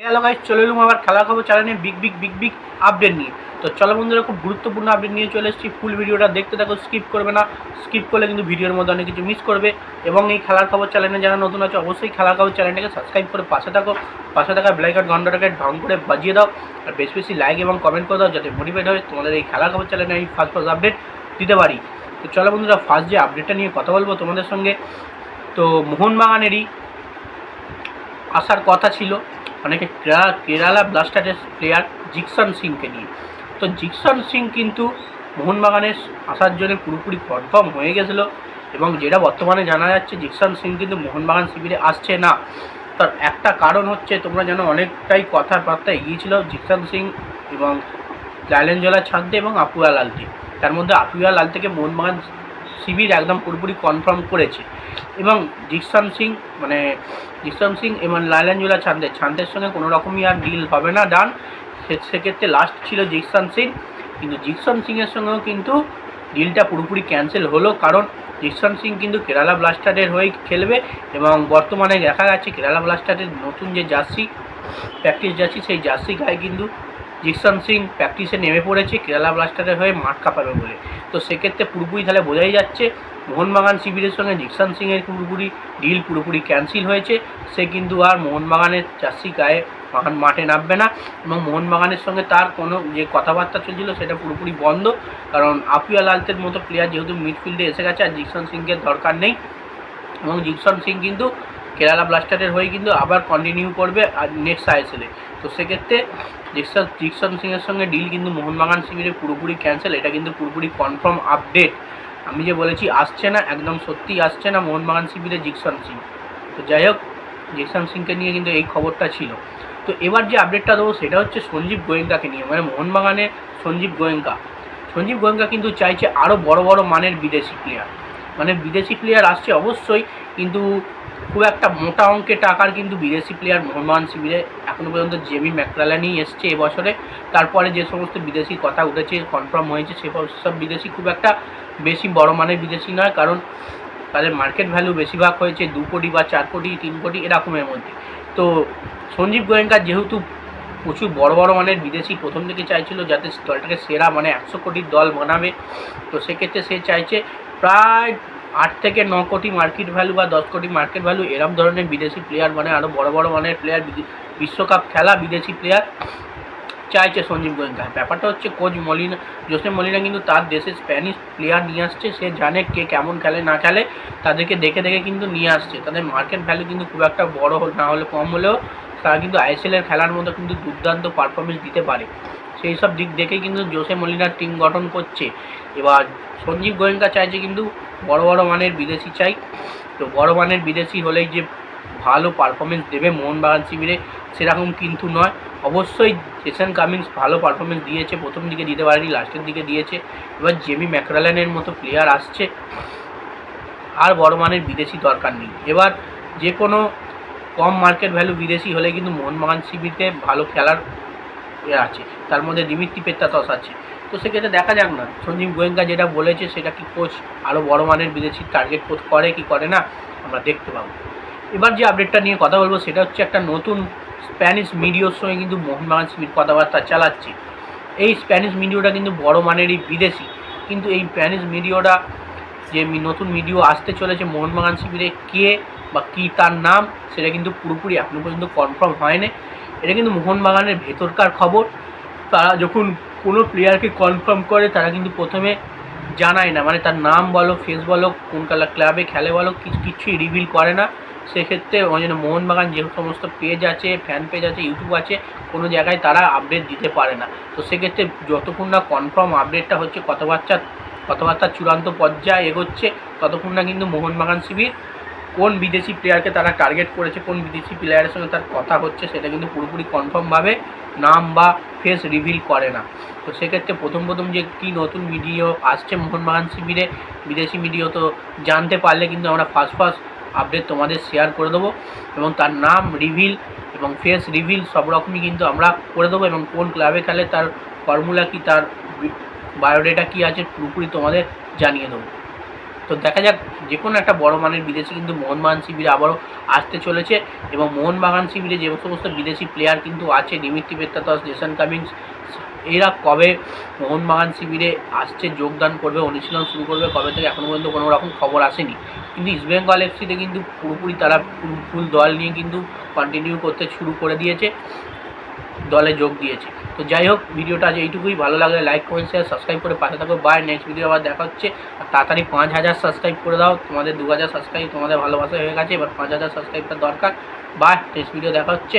Guys চলে এলুম আবার খেলার খবর চ্যানেলে big big big big update নিয়ে। তো চলো বন্ধুরা, খুব গুরুত্বপূর্ণ আপডেট নিয়ে চলে এসেছি। ফুল ভিডিওটা দেখতে থাকো স্কিপ করবে না। স্কিপ করলে কিন্তু ভিডিওর মধ্যে অনেক কিছু মিস করবে। এবং এই খেলার খবর চ্যানেলে যারা নতুন আছে, অবশ্যই খেলার খবর চ্যানেলটাকে সাবস্ক্রাইব করে পাশে থাকো। পাশে থাকা ব্লাইকার ঘন্টাটাকে ঢং করে বাজিয়ে দাও। আর বেশি বেশি লাইক এবং কমেন্ট করে দাও, যাতে মোটিভেট হয় তোমাদের এই খেলার খবর চ্যানেলে আমি ফার্স্ট ফার্স্ট আপডেট দিতে পারি। তো চলো বন্ধুরা ফার্স্ট যে আপডেটটা নিয়ে কথা বলব তোমাদের সঙ্গে। তো মোহনবাগানেরই আসার কথা ছিল। অনেকে কেরালা ব্লাস্টারের প্লেয়ার জিকসন সিংকে নিয়ে। তো জিকসন সিং কিন্তু মোহনবাগানের আসার জন্য পুরোপুরি কনফার্ম হয়ে গেছিল এবং যেটা বর্তমানে জানা যাচ্ছে, জিকসন সিং কিন্তু মোহনবাগান শিবিরে আসছে না। তার একটা কারণ হচ্ছে, তোমরা জানো অনেকটাই কথাবার্তা এগিয়েছিল জিকসন সিং এবং লালেনজলা ছান্দে এবং আপুয়া লালতে তার মধ্যে আপুয়া লাল থেকে মোহনবাগান শিবির একদম পুরোপুরি কনফার্ম করেছে। এবং জিকসন সিং মানে জিকসন সিং এবং লালেনজুলা ছান্দের ছান্দের সঙ্গে কোনো রকমই আর ডিল হবে না ডান সেক্ষেত্রে লাস্ট ছিল জিকসন সিং। কিন্তু জিকসন সিংয়ের সঙ্গেও কিন্তু ডিলটা পুরোপুরি ক্যান্সেল হলো, কারণ জিকসন সিং কিন্তু কেরালা ব্লাস্টারের হয়ে খেলবে এবং বর্তমানে দেখা যাচ্ছে কেরালা ব্লাস্টারের নতুন যে জার্সি প্র্যাকটিস জার্সি, সেই জার্সি গায়ে কিন্তু জিকসন সিং প্র্যাকটিসে নেমে পড়েছে, কেরালা ব্লাস্টারের হয়ে মাঠ কাঁপাবে বলে। তো সেক্ষেত্রে পুরোপুরি তাহলে বোঝাই যাচ্ছে, মোহনবাগান শিবিরের সঙ্গে জিকসন সিংয়ের পুরোপুরি ডিল পুরোপুরি ক্যান্সেল হয়েছে। সে কিন্তু আর মোহনবাগানের চাষি গায়ে মাঠ মাঠে নামবে না এবং মোহনবাগানের সঙ্গে তার কোনো যে কথাবার্তা চলছিল সেটা পুরোপুরি বন্ধ। কারণ আপিয়া লালতের মতো প্লেয়ার যেহেতু মিডফিল্ডে এসে গেছে আর জিকসন সিংকে দরকার নেই। এবং জিকসন সিং কিন্তু কেরালা ব্লাস্টারের হয়ে কিন্তু আবার কন্টিনিউ করবে আর নেক্সট আইএসএলে। তো সেক্ষেত্রে জিকসন জিকসন সিংয়ের সঙ্গে ডিল কিন্তু মোহনবাগান শিবিরে পুরোপুরি ক্যান্সেল এটা কিন্তু পুরোপুরি কনফার্ম আপডেট আমি যে বলেছি, আসছে না, একদম সত্যি আসছে না মোহনবাগান শিবিরে জিকসন সিং। তো যাই হোক, জিকসন সিংকে নিয়ে কিন্তু এই খবরটা ছিল। তো এবার যে আপডেটটা দেবো, সেটা হচ্ছে সঞ্জীব গোয়েঙ্কাকে নিয়ে। মানে মোহনবাগানের সঞ্জীব গোয়েঙ্কা। সঞ্জীব গোয়েঙ্কা কিন্তু চাইছে আরও বড় বড় মানের বিদেশি প্লেয়ার মানে বিদেশি প্লেয়ার আসছে অবশ্যই, কিন্তু খুব একটা মোটা অঙ্কের টাকার কিন্তু বিদেশি প্লেয়ার মোহনবাগান শিবিরে এখনও পর্যন্ত জেমি ম্যাকরালানি এসছে এবছরে তারপরে যে সমস্ত বিদেশি কথা উঠেছে কনফার্ম হয়েছে, সে সব বিদেশি খুব একটা বেশি বড় মানের বিদেশি নয়, কারণ তাদের মার্কেট ভ্যালু বেশিরভাগ হয়েছে দু কোটি বা চার কোটি, তিন কোটি, এরকমের মধ্যে। তো সঞ্জীব গোয়েঙ্কা যেহেতু প্রচুর বড় বড় মানের বিদেশি প্রথম থেকে চাইছিল যাতে দলটাকে সেরা মানে একশো কোটির দল বানাবে, তো সেক্ষেত্রে সে চাইছে প্রায় আট থেকে ন কোটি মার্কেট ভ্যালু বা দশ কোটি মার্কেট ভ্যালু এরম ধরনের বিদেশি প্লেয়ার মানে আরও বড় বড় মানের প্লেয়ার বিশ্বকাপ খেলা বিদেশি প্লেয়ার চাইছে সঞ্জীব গোয়েঙ্কা। ব্যাপারটা হচ্ছে কোচ মলিনা, জোসে মলিনা কিন্তু তার দেশে স্প্যানিশ প্লেয়ার নিয়ে আসছে। সে জানে কে কেমন খেলে, না খেলে তাদেরকে দেখে দেখে কিন্তু নিয়ে আসছে। তাদের মার্কেট ভ্যালু কিন্তু খুব একটা বড় না হলে কম হলেও তারা কিন্তু আইএসএল এর খেলার মতো কিন্তু দুর্দান্ত পারফরমেন্স দিতে পারে। সেই সব দিক দেখেই কিন্তু জোসে মলিনার টিম গঠন করছে। এবার সঞ্জীব গোয়েঙ্কা চাইছে কিন্তু বড় বড় মানের বিদেশি চাই। তো বড় মানের বিদেশি হলেই যে ভালো পারফরমেন্স দেবে মোহনবাগান শিবিরে, সেরকম কিন্তু নয়। অবশ্যই জেসন কামিন্স ভালো পারফরমেন্স দিয়েছে, প্রথম দিকে দিতে পারেনি লাস্টের দিকে দিয়েছে। এবার জেমি ম্যাকরালানের মতো প্লেয়ার আসছে। আর বড় মানের বিদেশি দরকার নেই। এবার যে কোনো কম মার্কেট ভ্যালু বিদেশি হলে কিন্তু মোহনবাগান শিবিরকে ভালো খেলার এ আছে, তার মধ্যে দিমিত্রি পেত্তাতস আছে। তো সেক্ষেত্রে দেখা যাক না সঞ্জীব গোয়েঙ্কা যেটা বলেছে সেটা কি কোচ আরও বড় মানের বিদেশি টার্গেট কোচ করে কি করে না, আমরা দেখতে পাবো। এবার যে আপডেটটা নিয়ে কথা বলব সেটা হচ্ছে একটা নতুন স্প্যানিশ মিডিওর সঙ্গে কিন্তু মোহনবাগান শিবির কথাবার্তা চালাচ্ছে। এই স্প্যানিশ মিডিওটা কিন্তু বড় মানেরই বিদেশি, কিন্তু এই স্প্যানিশ মিডিওটা যে নতুন মিডিও আসতে চলেছে মোহনবাগান শিবিরে কে বা কী তার নাম, সেটা কিন্তু পুরোপুরি এখনও পর্যন্ত কনফার্ম হয়নি। এটা কিন্তু মোহনবাগানের ভেতরকার খবর। তারা যখন কোনো প্লেয়ারকে কনফার্ম করে, তারা কিন্তু প্রথমে জানায় না। মানে তার নাম বলো ফেস বলো, কোন কালা ক্লাবে খেলে বলো, কিছু, কিছুই রিভিল করে না। সেক্ষেত্রে ওই জন্য মোহনবাগান যে সমস্ত পেজ আছে ফ্যান পেজ আছে ইউটিউব আছে, কোনো জায়গায় তারা আপডেট দিতে পারে না। তো সেক্ষেত্রে যতক্ষণ না কনফার্ম আপডেটটা হচ্ছে, কথাবার্তা কথাবার্তা চূড়ান্ত পর্যায়ে এগোচ্ছে, ততক্ষণ না কিন্তু মোহনবাগান শিবির কোন বিদেশি প্লেয়ারকে তারা টার্গেট করেছে, কোন বিদেশি প্লেয়ারের সঙ্গে তার কথা হচ্ছে, সেটা কিন্তু পুরোপুরি কনফার্মভাবে নাম বা ফেস রিভিল করে না। তো সেক্ষেত্রে প্রথম প্রথম যে কী নতুন ভিডিও আসছে মোহনবাগান শিবিরে, বিদেশি ভিডিও তো জানতে পারলে কিন্তু আমরা ফার্স্ট ফার্স্ট আপডেট তোমাদের শেয়ার করে দেবো এবং তার নাম রিভিল এবং ফেস রিভিল সব রকমই কিন্তু আমরা করে দেবো এবং কোন ক্লাবে খেলে তার ফর্মুলা কী, তার বায়োডেটা কী আছে পুরোপুরি তোমাদের জানিয়ে দেবো। তো দেখা যাক যে কোনো একটা বড় মানের বিদেশি কিন্তু মোহনবাগান শিবিরে আবারও আসতে চলেছে এবং মোহনবাগান শিবিরে যে সমস্ত বিদেশি প্লেয়ার কিন্তু আছে, নিমিত্তি পেত্তাতস জেসন কামিংস এরা কবে মোহনবাগান শিবিরে আসছে, যোগদান করবে, অনুশীলন শুরু করবে, কবে থেকে এখনও পর্যন্ত কোনো রকম খবর আসেনি। কিন্তু ইস্টবেঙ্গল এফসিতে কিন্তু পুরোপুরি তারা ফুল দল নিয়ে কিন্তু কন্টিনিউ করতে শুরু করে দিয়েছে। দলে যোগ দিয়েছে। তো যাই হোক, ভিডিওটা আজ এইটুকুই। ভালো লাগলে লাইক কমেন্ট শেয়ার সাবস্ক্রাইব করে পাশে থাকো। বাই নেক্সট ভিডিও আবার দেখা হচ্ছে। আর তাড়াতাড়ি পাঁচ হাজার সাবস্ক্রাইব করে দাও। তোমাদের দু হাজার সাবস্ক্রাইব তোমাদের ভালোবাসা হয়ে গেছে। এবার পাঁচ হাজার সাবস্ক্রাইবটা দরকার। বাই নেক্সট ভিডিও দেখা হচ্ছে।